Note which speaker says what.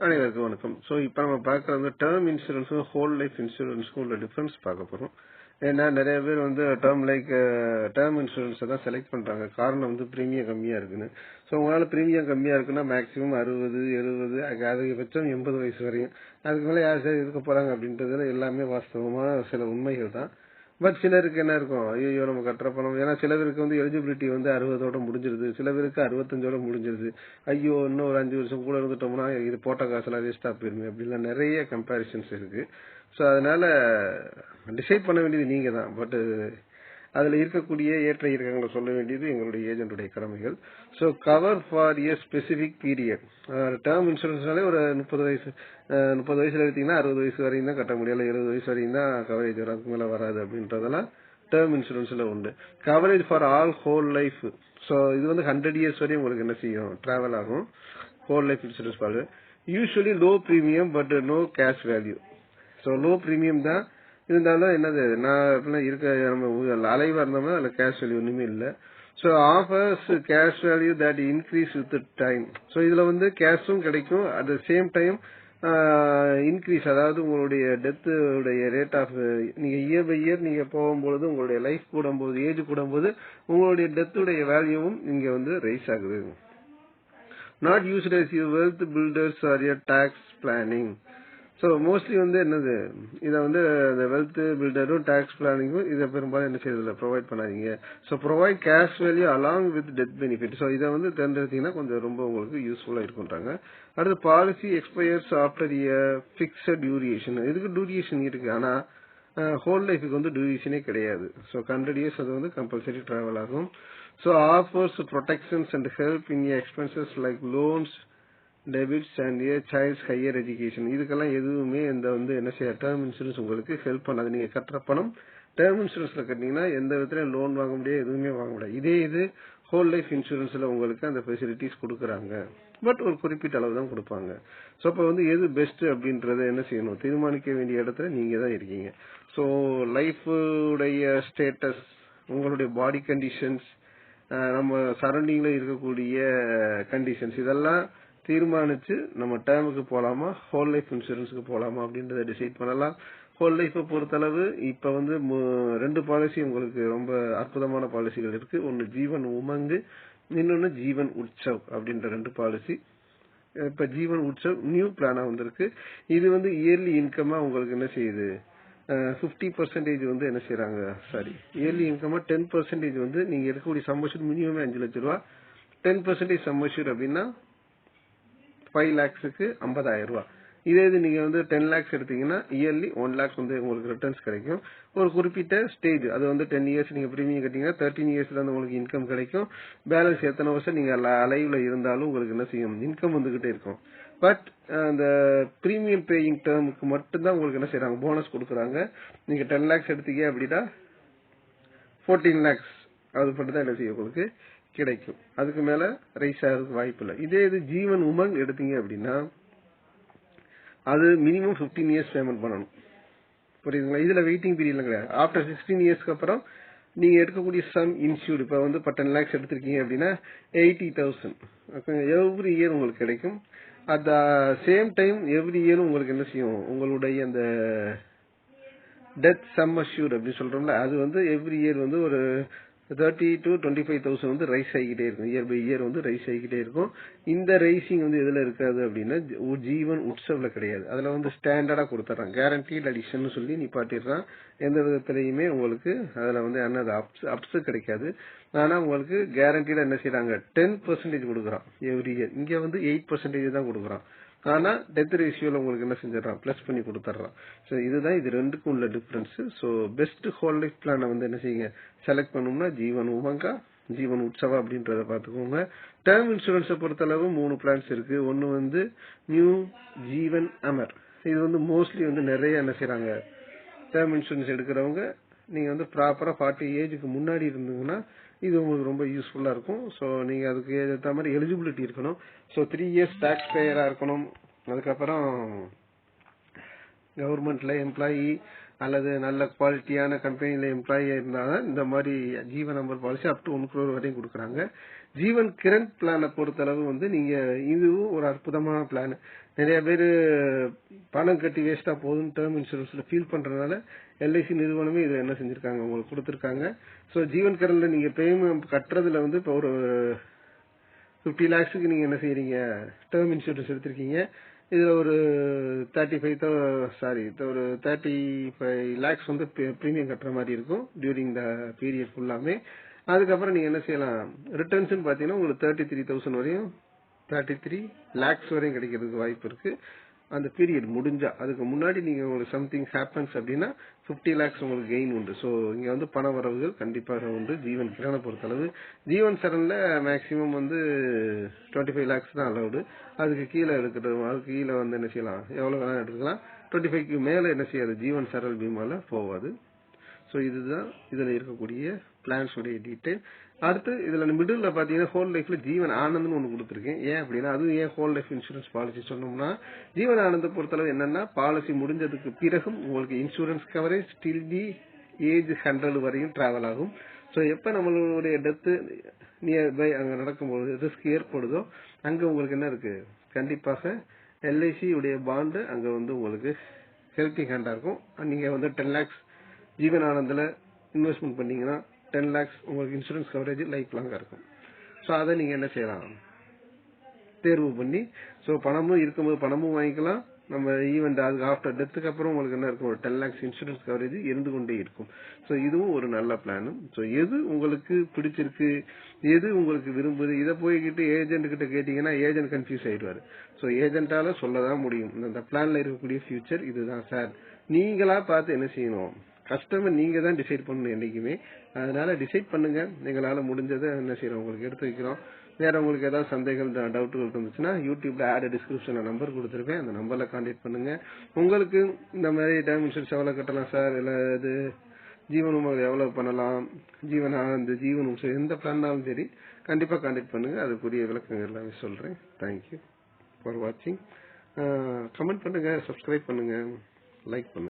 Speaker 1: அனைவருக்கும் வணக்கம். ஸோ இப்போ நம்ம பார்க்குற வந்து டேர்ம் இன்சூரன்ஸும் ஹோல் லைஃப் இன்சூரன்ஸுக்கும் உள்ள டிஃப்ரென்ஸ் பார்க்க போகிறோம் ஏன்னா நிறைய பேர் வந்து டேர்ம் லைக் டேர்ம் இன்சூரன்ஸை தான் செலக்ட் பண்ணுறாங்க காரணம் வந்து ப்ரீமியம் கம்மியாக இருக்குன்னு. ஸோ உங்களால் ப்ரீமியம் கம்மியாக இருக்குன்னா மேக்ஸிமம் அறுபது எழுபது அதிகபட்சம் எண்பது வயசு வரையும். அதுக்கு மேலே யார் சார் இருக்க போகிறாங்க அப்படின்றதுல எல்லாமே வாஸ்தவமாக சில உண்மைகள் தான். பட் சிலருக்கு என்ன இருக்கும்? ஐயோ நம்ம கட்டுற பணம். ஏன்னா சில பேருக்கு வந்து எலிஜிபிலிட்டி வந்து அறுபதோட முடிஞ்சிருது. சில பேருக்கு அறுபத்தஞ்சோட முடிஞ்சிருது. ஐயோ இன்னும் ஒரு அஞ்சு வருஷம் கூட இருந்துட்டோம்னா இது போட்ட காசுலாம் வேஸ்டா போயிருமே. அப்படிலாம் நிறைய கம்பேரிசன்ஸ் இருக்கு. ஸோ அதனால டிசைட் பண்ண வேண்டியது நீங்க தான் பட் அதில் இருக்கக்கூடிய ஏற்ற இறக்கங்களை சொல்ல வேண்டியது எங்களுடைய ஏஜென்ட்டுடைய கடமைகள். So cover for a specific period term இன்சூரன்ஸ்னாலே ஒரு முப்பது வயசு முப்பது வயசுல எடுத்தீங்கன்னா அறுபது வயசு வரையும் தான் கட்ட முடியல எழுபது வயசு வரையும் தான் கவரேஜ் வரும். அதுக்கு மேலே வராது அப்படின்றதெல்லாம் டேர்ம் இன்சூரன்ஸில் உண்டு. Coverage for all whole life so இது வந்து ஹண்ட்ரட் இயர்ஸ் வரையும் உங்களுக்கு என்ன செய்யும்? ட்ராவல் ஆகும். ஹோல் லைஃப் இன்சூரன்ஸ் பாரு. Usually low premium but no cash value so low premium தான் இருந்தாலும் என்னது? நான் இருக்க நம்ம அலைவா இருந்தோம்னா அதுல கேஷ் வேல்யூ ஒண்ணுமே இல்லை. So offers cash value that increase with time so இதுல வந்து கேஷும் கிடைக்கும். At the same time increase அதாவது உங்களுடைய டெத்து உடைய ரேட் ஆஃப் நீங்க இயர் பை இயர் நீங்க போகும்பொழுது உங்களுடைய லைஃப் கூடும்போது ஏஜ் கூடும்போது உங்களுடைய டெத்துடைய வேல்யூவும் இங்க வந்து ரைஸ் ஆகுது. Not used as wealth builders are or your planning so mostly வந்து என்னது? இதை வந்து இந்த வெல்த் பில்டரும் டேக்ஸ் பிளானிங்கும் இதை பெரும்பாலும் என்ன செய்யறதில்ல ப்ரொவைட் பண்ணாதீங்க. So provide cash value along with death benefit so இதை வந்து தேர்ந்தெடுத்தீங்கன்னா கொஞ்சம் ரொம்ப உங்களுக்கு யூஸ்ஃபுல்லாக இருக்குன்றாங்க அடுத்து policy expires after year fixed duration இதுக்கு டியூரியேஷன் இருக்கு. ஆனால் ஹோல் லைஃபுக்கு வந்து டியூரேஷனே கிடையாது. ஸோ ஹண்ட்ரட் இயர்ஸ் அது வந்து கம்பல்சரி டிராவல் ஆகும். So offers protections and help in expenses like loans debits and a child's higher education. இதுக்கெல்லாம் எதுவுமே இந்த வந்து என்ன செய்ய டேர்ம் இன்சூரன்ஸ் உங்களுக்கு ஹெல்ப் பண்ணாது. நீங்கள் கட்டுற பணம் டேர்ம் இன்சூரன்ஸில் கட்டினீங்கன்னா எந்த விதத்திலும் லோன் வாங்க முடியாது எதுவுமே வாங்க முடியாது. இதே இது ஹோல் லைஃப் இன்சூரன்ஸில் உங்களுக்கு அந்த ஃபெசிலிட்டிஸ் கொடுக்குறாங்க. பட் ஒரு குறிப்பிட்ட அளவு தான் கொடுப்பாங்க. ஸோ அப்போ வந்து எது பெஸ்ட் அப்படின்றத என்ன செய்யணும்? தீர்மானிக்க வேண்டிய இடத்துல நீங்கள் தான் இருக்கீங்க. ஸோ லைஃபுடைய உடைய ஸ்டேட்டஸ் உங்களுடைய பாடி கண்டிஷன்ஸ் நம்ம சரௌண்டிங்கில் இருக்கக்கூடிய கண்டிஷன்ஸ் இதெல்லாம் தீர்மானிச்சு நம்ம டேர்முக்கு போலாமா? ஹோல் லைஃப் இன்சூரன்ஸுக்கு போலாமா அப்படின்றத டிசைட் பண்ணலாம். ஹோல் லைஃபை பொறுத்தளவு இப்ப வந்து ரெண்டு பாலிசி உங்களுக்கு ரொம்ப அற்புதமான பாலிசிகள் இருக்கு. ஒன்னு ஜீவன் உமங்கு இன்னொன்னு ஜீவன் உற்சவ் அப்படின்ற ரெண்டு பாலிசி இப்ப ஜீவன் உற்சவ் நியூ பிளானா வந்திருக்கு. இது வந்து இயர்லி இன்கமா உங்களுக்கு என்ன செய்யுது? பிப்டி பர்சன்டேஜ் வந்து என்ன செய்யறாங்க சாரி இயர்லி இன்கமா டென் பர்சன்டேஜ் வந்து நீங்க இருக்கக்கூடிய சம்பஷூர் மினிமம் அஞ்சு லட்ச ரூபா. டென் பர்சன்டேஜ் சம்பஷூர் அப்படின்னா ஃபைவ் லேக்ஸுக்கு ஐம்பதாயிரம் ரூபா. இதே இது நீங்கள் வந்து டென் லேக்ஸ் எடுத்தீங்கன்னா இயர்லி ஒன் லேக்ஸ் வந்து உங்களுக்கு ரிட்டர்ன்ஸ் கிடைக்கும். ஒரு குறிப்பிட்ட ஸ்டேஜ் அது வந்து டென் இயர்ஸ் நீங்கள் ப்ரீமியம் கட்டிங்கன்னா தேர்ட்டின் இயர்ஸ்ல வந்து உங்களுக்கு இன்கம் கிடைக்கும். பேலன்ஸ் எத்தனை வருஷம் நீங்கள் அலைவில் இருந்தாலும் உங்களுக்கு என்ன செய்யும்? இன்கம் வந்துகிட்டே இருக்கும். பட் அந்த ப்ரீமியம் பேயிங் டேர்முக்கு மட்டும்தான் உங்களுக்கு என்ன செய்யறாங்க போனஸ் கொடுக்குறாங்க. நீங்க டென் லேக்ஸ் எடுத்தீங்க அப்படின்னா ஃபோர்டீன் லேக்ஸ் அது மட்டும் தான் என்ன செய்யும் உங்களுக்கு? கிடைக்கும். அதுக்கு மேல ரைஸ் ஆகிறதுக்கு வாய்ப்பு இல்லை. இதே இது ஜீவன் உமன் எடுத்தீங்க அப்படின்னா அது மினிமம் பிப்டீன் இயர்ஸ் பேமெண்ட் பண்ணணும். புரியுதுங்களா? இதுல வெயிட்டிங் பீரியட்ல கிடையாது. ஆஃப்டர் சிக்ஸ்டீன் இயர்ஸ்க்கு அப்புறம் நீங்க எடுக்கக்கூடிய சம் இன்சூர்டு இப்ப வந்து இப்போ டென் லேக்ஸ் எடுத்திருக்கீங்க அப்படின்னா எயிட்டி தௌசண்ட் எவ்ரி இயர் உங்களுக்கு கிடைக்கும். At the same time every இயரும் உங்களுக்கு என்ன செய்யும்? உங்களுடைய அந்த டெத் சம் அஷ்யூர்ட் அப்படின்னு சொல்றோம்ல அது வந்து எவ்ரி இயர் வந்து ஒரு thirty to twenty five thousand வந்து ரைஸ் ஆகிக்கிட்டே இருக்கும். இயர் பை இயர் வந்து ரைஸ் ஆகிக்கிட்டே இருக்கும். இந்த ரைசிங் வந்து எதுல இருக்காது அப்படின்னா ஜீவன் உற்சவில் கிடையாது. அதுல வந்து ஸ்டாண்டர்டா கொடுத்துட்றான் கேரண்டீட் அடிஷன் சொல்லி நிப்பாட்டிடுறான். எந்த விதத்திலையுமே உங்களுக்கு அதுல வந்து என்னது அப்ஸ் அப்ஸ் கிடைக்காது. ஆனா உங்களுக்கு கேரண்டீடா என்ன செய்யறாங்க டென் பெர்சன்டேஜ் கொடுக்குறான். எவ்ரி இயர் இங்க வந்து எயிட் பெர்சன்டேஜ் தான் கொடுக்குறான். ஆனா டெத் ரேஷியோல உங்களுக்கு என்ன செஞ்சிடறான்? பிளஸ் பண்ணி கொடுத்துட்றான். ஸோ இதுதான் இது ரெண்டுக்கும் உள்ள difference so best whole life பிளானை வந்து என்ன செய்யுங்க? செலக்ட் பண்ணோம்னா ஜீவன் உமங்கா ஜீவன் உற்சவா அப்படின்றத பாத்துக்கோங்க டேர்ம் இன்சூரன்ஸை பொறுத்தளவு மூணு பிளான்ஸ் இருக்கு. ஒன்னு வந்து நியூ ஜீவன் அமர். இது வந்து மோஸ்ட்லி வந்து நிறைய என்ன செய்யறாங்க டேர்ம் இன்சூரன்ஸ் எடுக்கிறவங்க நீங்க வந்து ப்ராப்பரா ஃபார்ட்டி ஏஜுக்கு முன்னாடி இருந்தீங்கன்னா இது உங்களுக்கு ரொம்ப யூஸ்ஃபுல்லாக இருக்கும். ஸோ நீங்கள் அதுக்கு ஏற்ற மாதிரி எலிஜிபிலிட்டி இருக்கணும். ஸோ த்ரீ இயர்ஸ் டேக்ஸ் பேயராக இருக்கணும். அதுக்கப்புறம் கவர்மெண்ட்ல எம்ப்ளாயி அல்லது நல்ல குவாலிட்டியான கம்பெனியில் எம்ப்ளாயி இருந்தாதான் இந்த மாதிரி Jeevan number policy up to one crore வரையும் கொடுக்குறாங்க. ஜீவன் கிரண் பிளானை பொறுத்தளவு வந்து நீங்க இதுவும் ஒரு அற்புதமான பிளான் நிறைய பேர் பணம் கட்டி வேஸ்டா போகுதுன்னு டேர்ம் இன்சூரன்ஸ்ல ஃபீல் பண்றதுனால எல்ஐசி நிறுவனமே இதை என்ன செஞ்சிருக்காங்க? உங்களுக்கு கொடுத்துருக்காங்க. ஸோ ஜீவன் கரன்ல நீங்க பேமெண்ட் கட்டுறதுல வந்து இப்போ ஒரு ஃபிஃப்டி லேக்ஸுக்கு நீங்க என்ன செய்யறீங்க டேர்ம் இன்சூரன்ஸ் எடுத்திருக்கீங்க. இதுல ஒரு தேர்ட்டி ஃபைவ் சாரி ஒரு தேர்ட்டி ஃபைவ் லேக்ஸ் வந்து ப்ரீமியம் கட்டுற மாதிரி இருக்கும் டியூரிங் த பீரியட் ஃபுல்லாமே அதுக்கப்புறம் நீங்க என்ன செய்யலாம்? ரிட்டர்ன்ஸ் பாத்தீங்கன்னா உங்களுக்கு தேர்ட்டி த்ரீ தௌசண்ட் வரையும் தேர்ட்டி த்ரீ லேக்ஸ் வரையும் கிடைக்கிறதுக்கு வாய்ப்பு இருக்கு. அந்த பீரியட் முடிஞ்சா அதுக்கு முன்னாடி நீங்க உங்களுக்கு சம்திங் ஹேப்பன்ஸ் அப்படின்னா பிப்டி லேக்ஸ் உங்களுக்கு கெயின் உண்டு. ஸோ இங்க வந்து பண வரவுகள் கண்டிப்பாக உண்டு. ஜீவன் கிரணை பொறுத்தளவு. ஜீவன் சரண்ல மேக்சிமம் வந்து டுவெண்ட்டி ஃபைவ் லேக்ஸ் தான் அலவுடு அதுக்கு கீழே எடுக்கட்டும் அதுக்கு கீழே வந்து என்ன செய்யலாம்? எவ்வளவு வேணா எடுத்துக்கலாம். டுவெண்ட்டி ஃபைவ்க்கு மேல என்ன செய்யாது? ஜீவன் சரல் பீமால போவாது. ஸோ இதுதான் இதுல இருக்கக்கூடிய பிளான்ஸ் உடைய அடுத்து இதுல மிடில் பாத்தீங்கன்னா ஹோல் லைஃப்ல ஜீவன் ஆனந்த்னு ஒன்று கொடுத்துருக்கேன். ஏன் அப்படின்னா அது ஏன் ஹோல் லைஃப் இன்சூரன்ஸ் பாலிசி சொன்னோம்னா ஜீவன் ஆனந்த பொறுத்தளவு என்னன்னா பாலிசி முடிஞ்சதுக்கு பிறகும் உங்களுக்கு insurance coverage still the age hundred வரையும் டிராவல் ஆகும். ஸோ எப்ப நம்மளுடைய டெத்து நியர் பை அங்கே நடக்கும்போது ரிஸ்க் ஏற்படுதோ அங்க உங்களுக்கு என்ன இருக்கு? கண்டிப்பாக எல்ஐசி உடைய பாண்டு அங்க வந்து உங்களுக்கு ஹெல்த்தி ஹேண்டா இருக்கும். நீங்க வந்து டென் லேக்ஸ் ஜீவன் ஆனந்தில் இன்வெஸ்ட்மெண்ட் பண்ணீங்கன்னா டென் லேக்ஸ் உங்களுக்கு இன்சூரன்ஸ் கவரேஜ் லைஃப் லாங்காக இருக்கும். ஸோ அதை நீங்கள் என்ன செய்யலாம்? தேர்வு பண்ணி ஸோ பணமும் இருக்கும்போது பணமும் வாங்கிக்கலாம். நம்ம ஈவெண்ட் அதுக்கு ஆஃப்டர் டெத்துக்கு அப்புறம் உங்களுக்கு என்ன இருக்கும்? ஒரு டென் லேக்ஸ் இன்சூரன்ஸ் கவரேஜ் இருந்து கொண்டே இருக்கும். ஸோ இதுவும் ஒரு நல்ல பிளான் ஸோ எது உங்களுக்கு பிடிச்சிருக்கு? எது உங்களுக்கு விரும்புது? இதை போய்கிட்டு ஏஜென்ட் கிட்ட கேட்டீங்கன்னா ஏஜென்ட் கன்ஃபியூஸ் ஆயிடுவாரு. ஸோ ஏஜென்ட்டால சொல்லதான் முடியும். இந்த பிளான்ல இருக்கக்கூடிய ஃபியூச்சர் இதுதான் சார் நீங்களா பார்த்து என்ன செய்யணும்? கஸ்டமர் நீங்க தான் டிசைட் பண்ணணும் என்னைக்குமே. அதனால டிசைட் பண்ணுங்க. எங்களால முடிஞ்சதை என்ன செய்யறோம்? உங்களுக்கு எடுத்து வைக்கிறோம். வேற உங்களுக்கு ஏதாவது சந்தேகங்கள் டவுட்டுகள் இருந்துச்சுன்னா யூடியூப்ல ஆட் டிஸ்கிரிப்ஷன்ல நம்பர் கொடுத்துருக்கேன். அந்த நம்பர்ல கான்டாக்ட் பண்ணுங்க. உங்களுக்கு இந்த மாதிரி டைம் இன்சூரன்ஸ் எவ்வளவு கட்டலாம் சார் இல்ல இது ஜீவன் உமர் எவ்வளவு பண்ணலாம்? ஜீவன்? ஆனந்த் ஜீவன் உமர் எந்த பிளான்னாலும் சரி கண்டிப்பா கான்டாக்ட் பண்ணுங்க. அதுக்குரிய விளக்கங்கள் எல்லாமே சொல்றேன். தேங்க்யூ ஃபார் வாட்சிங் கமெண்ட் பண்ணுங்க சப்ஸ்கிரைப் பண்ணுங்க லைக் பண்ணுங்க.